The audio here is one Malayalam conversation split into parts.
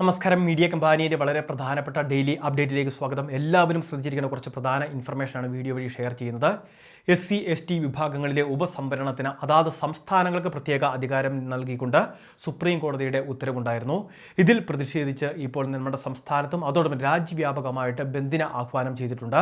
നമസ്കാരം. മീഡിയ കമ്പാനിയുടെ വളരെ പ്രധാനപ്പെട്ട ഡെയിലി അപ്ഡേറ്റിലേക്ക് സ്വാഗതം. എല്ലാവരും ശ്രദ്ധിച്ചിരിക്കുന്ന കുറച്ച് പ്രധാന ഇൻഫർമേഷനാണ് വീഡിയോ വഴി ഷെയർ ചെയ്യുന്നത്. എസ് സി എസ് ടി വിഭാഗങ്ങളിലെ ഉപസംവരണത്തിന് അതാത് സംസ്ഥാനങ്ങൾക്ക് പ്രത്യേക അധികാരം നൽകിക്കൊണ്ട് സുപ്രീം കോടതിയുടെ ഉത്തരവുണ്ടായിരുന്നു. ഇതിൽ പ്രതിഷേധിച്ച് ഇപ്പോൾ നമ്മുടെ സംസ്ഥാനത്തും അതോടൊപ്പം രാജ്യവ്യാപകമായിട്ട് ബന്ദിന് ആഹ്വാനം ചെയ്തിട്ടുണ്ട്.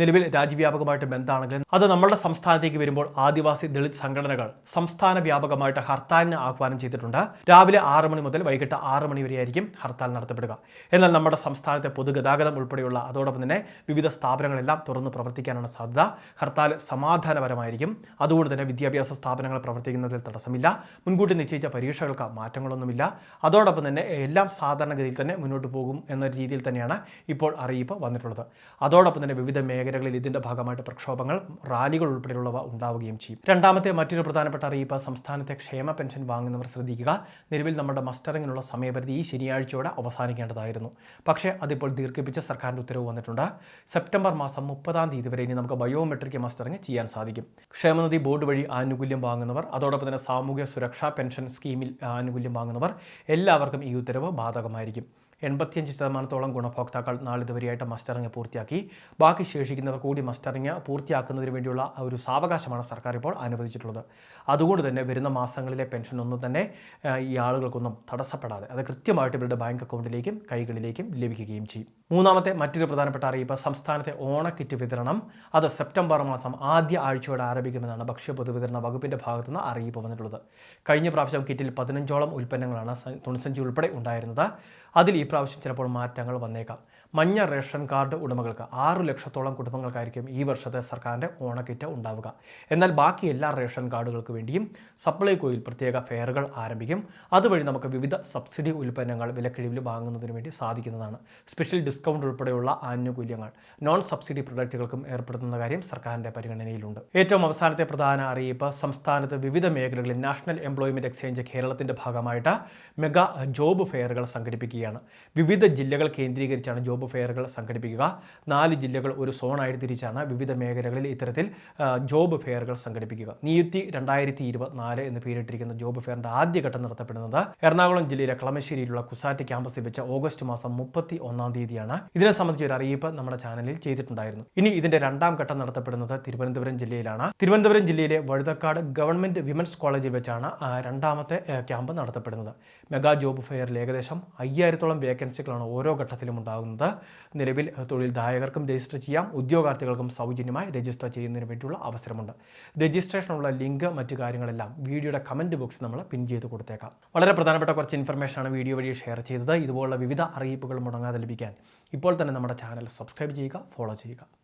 നിലവിൽ രാജ്യവ്യാപകമായിട്ട് ബന്ധാണെങ്കിലും അത് നമ്മുടെ സംസ്ഥാനത്തേക്ക് വരുമ്പോൾ ആദിവാസി ദളിത് സംഘടനകൾ സംസ്ഥാന വ്യാപകമായിട്ട് ഹർത്താലിന് ആഹ്വാനം ചെയ്തിട്ടുണ്ട്. രാവിലെ ആറ് മണി മുതൽ വൈകിട്ട് ആറ് മണി വരെയായിരിക്കും ഹർത്താൽ നടത്തപ്പെടുക. എന്നാൽ നമ്മുടെ സംസ്ഥാനത്തെ പൊതുഗതാഗതം ഉൾപ്പെടെയുള്ള അതോടൊപ്പം തന്നെ വിവിധ സ്ഥാപനങ്ങളെല്ലാം തുറന്ന് പ്രവർത്തിക്കാനാണ് സാധ്യത. ഹർത്താൽ സമാധാനപരമായിരിക്കും. അതുകൊണ്ട് തന്നെ വിദ്യാഭ്യാസ സ്ഥാപനങ്ങൾ പ്രവർത്തിക്കുന്നതിൽ തടസ്സമില്ല. മുൻകൂട്ടി നിശ്ചയിച്ച പരീക്ഷകൾക്ക് മാറ്റങ്ങളൊന്നുമില്ല. അതോടൊപ്പം തന്നെ എല്ലാം സാധാരണഗതിയിൽ തന്നെ മുന്നോട്ട് പോകും എന്ന രീതിയിൽ തന്നെയാണ് ഇപ്പോൾ അറിയിപ്പ് വന്നിട്ടുള്ളത്. അതോടൊപ്പം തന്നെ വിവിധ മേഖലകളിൽ ഇതിന്റെ ഭാഗമായിട്ട് പ്രക്ഷോഭങ്ങൾ റാലികൾ ഉൾപ്പെടെയുള്ളവ ഉണ്ടാവുകയും ചെയ്യും. രണ്ടാമത്തെ മറ്റൊരു പ്രധാനപ്പെട്ട അറിയിപ്പ് സംസ്ഥാനത്തെ ക്ഷേമ പെൻഷൻ വാങ്ങുന്നവർ ശ്രദ്ധിക്കുക. നിലവിൽ നമ്മുടെ മസ്റ്ററിങ്ങിനുള്ള സമയപരിധി ഈ ശനിയാഴ്ചയോടെ അവസാനിക്കേണ്ടതായിരുന്നു. പക്ഷേ അതിപ്പോൾ ദീർഘിപ്പിച്ച സർക്കാരിന്റെ ഉത്തരവ് വന്നിട്ടുണ്ട്. സെപ്റ്റംബർ മാസം മുപ്പതാം തീയതി വരെ ഇനി നമുക്ക് ബയോമെട്രിക് മസ്റ്ററിങ് ചെയ്യാൻ സാധിക്കും. ക്ഷേമനിധി ബോർഡ് വഴി ആനുകൂല്യം വാങ്ങുന്നവർ അതോടൊപ്പം തന്നെ സാമൂഹ്യ സുരക്ഷാ പെൻഷൻ സ്കീമിൽ ആനുകൂല്യം വാങ്ങുന്നവർ എല്ലാവർക്കും ഈ ഉത്തരവ് ബാധകമായിരിക്കും. എൺപത്തിയഞ്ച് ശതമാനത്തോളം ഗുണഭോക്താക്കൾ നാളിതുവരെയായിട്ട് മസ്റ്ററിങ് പൂർത്തിയാക്കി. ബാക്കി ശേഷിക്കുന്നവർ കൂടി മസ്റ്ററിങ് പൂർത്തിയാക്കുന്നതിന് വേണ്ടിയുള്ള ഒരു സാവകാശമാണ് സർക്കാർ ഇപ്പോൾ അനുവദിച്ചിട്ടുള്ളത്. അതുകൊണ്ട് തന്നെ വരുന്ന മാസങ്ങളിലെ പെൻഷൻ ഒന്നും തന്നെ ഈ ആളുകൾക്കൊന്നും തടസ്സപ്പെടാതെ അത് കൃത്യമായിട്ട് ഇവരുടെ ബാങ്ക് അക്കൗണ്ടിലേക്കും കൈകളിലേക്കും ലഭിക്കുകയും ചെയ്യും. മൂന്നാമത്തെ മറ്റൊരു പ്രധാനപ്പെട്ട അറിയിപ്പ് സംസ്ഥാനത്തെ ഓണക്കിറ്റ് വിതരണം. അത് സെപ്റ്റംബർ മാസം ആദ്യ ആഴ്ചയോടെ ആരംഭിക്കുമെന്നാണ് ഭക്ഷ്യ പൊതുവിതരണ വകുപ്പിന്റെ ഭാഗത്തുനിന്ന് അറിയിപ്പ് വന്നിട്ടുള്ളത്. കഴിഞ്ഞ പ്രാവശ്യം കിറ്റിൽ പതിനഞ്ചോളം ഉൽപ്പന്നങ്ങളാണ് തുണിസഞ്ചി ഉൾപ്പെടെ ഉണ്ടായിരുന്നത്. അതിൽ ഈ പ്രാവശ്യം ചിലപ്പോൾ മാറ്റങ്ങൾ വന്നേക്കാം. മഞ്ഞ റേഷൻ കാർഡ് ഉടമകൾക്ക് ആറു ലക്ഷത്തോളം കുടുംബങ്ങൾക്കായിരിക്കും ഈ വർഷത്തെ സർക്കാരിന്റെ ഓണക്കിറ്റ് ഉണ്ടാവുക. എന്നാൽ ബാക്കി എല്ലാ റേഷൻ കാർഡുകൾക്ക് വേണ്ടിയും സപ്ലൈകോയിൽ പ്രത്യേക ഫെയറുകൾ ആരംഭിക്കും. അതുവഴി നമുക്ക് വിവിധ സബ്സിഡി ഉൽപ്പന്നങ്ങൾ വിലക്കിഴിവിൽ വാങ്ങുന്നതിന് വേണ്ടി സാധിക്കുന്നതാണ്. സ്പെഷ്യൽ ഡിസ്കൗണ്ട് ഉൾപ്പെടെയുള്ള ആനുകൂല്യങ്ങൾ നോൺ സബ്സിഡി പ്രൊഡക്റ്റുകൾക്കും ഏർപ്പെടുത്തുന്ന കാര്യം സർക്കാരിന്റെ പരിഗണനയിലുണ്ട്. ഏറ്റവും അവസാനത്തെ പ്രധാന അറിയിപ്പ് സംസ്ഥാനത്ത് വിവിധ മേഖലകളിൽ നാഷണൽ എംപ്ലോയ്മെന്റ് എക്സ്ചേഞ്ച് കേരളത്തിന്റെ ഭാഗമായിട്ട് മെഗാ ജോബ് ഫെയറുകൾ സംഘടിപ്പിക്കുകയാണ്. വിവിധ ജില്ലകൾ കേന്ദ്രീകരിച്ചാണ് ജോബ് ഫെയറുകൾ സംഘടിപ്പിക്കുക. നാല് ജില്ലകൾ ഒരു സോണായി തിരിച്ചാണ് വിവിധ മേഖലകളിൽ ഇത്തരത്തിൽ ജോബ് ഫെയറുകൾ സംഘടിപ്പിക്കുക. നിയുക്തി രണ്ടായിരത്തി ഇരുപത്തിനാല് എന്ന് പേരിട്ടിരിക്കുന്ന ജോബ് ഫെയറിന്റെ ആദ്യഘട്ടം നടത്തപ്പെടുന്നത് എറണാകുളം ജില്ലയിലെ കളമശ്ശേരിയിലുള്ള കുസാറ്റ് ക്യാമ്പസിൽ വെച്ച് ഓഗസ്റ്റ് മാസം മുപ്പത്തി ഒന്നാം തീയതിയാണ്. ഇതിനെ സംബന്ധിച്ച് ഒരു അറിയിപ്പ് നമ്മുടെ ചാനലിൽ ചെയ്തിട്ടുണ്ടായിരുന്നു. ഇനി ഇതിന്റെ രണ്ടാം ഘട്ടം നടത്തപ്പെടുന്നത് തിരുവനന്തപുരം ജില്ലയിലാണ്. തിരുവനന്തപുരം ജില്ലയിലെ വഴുതക്കാട് ഗവൺമെന്റ് വിമൻസ് കോളേജിൽ വെച്ചാണ് രണ്ടാമത്തെ ക്യാമ്പ് നടത്തപ്പെടുന്നത്. മെഗാ ജോബ് ഫെയറിൽ ഏകദേശം അയ്യായിരത്തോളം വേക്കൻസികളാണ് ഓരോ ഘട്ടത്തിലും ഉണ്ടാകുന്നത്. നിലവിൽ തൊഴിൽദായകർക്കും രജിസ്റ്റർ ചെയ്യാം. ഉദ്യോഗാർത്ഥികൾക്കും സൗജന്യമായി രജിസ്റ്റർ ചെയ്യുന്നതിന് വേണ്ടിയുള്ള അവസരമുണ്ട്. രജിസ്ട്രേഷനുള്ള ലിങ്ക് മറ്റു കാര്യങ്ങളെല്ലാം വീഡിയോയുടെ കമന്റ് ബോക്സിൽ നമ്മൾ പിൻ ചെയ്ത് കൊടുത്തേക്കാം. വളരെ പ്രധാനപ്പെട്ട കുറച്ച് ഇൻഫർമേഷനാണ് വീഡിയോ വഴി ഷെയർ ചെയ്തത്. ഇതുപോലുള്ള വിവിധ അറിയിപ്പുകൾ മുടങ്ങാതെ ലഭിക്കാൻ ഇപ്പോൾ തന്നെ നമ്മുടെ ചാനൽ സബ്സ്ക്രൈബ് ചെയ്യുക ഫോളോ ചെയ്യുക.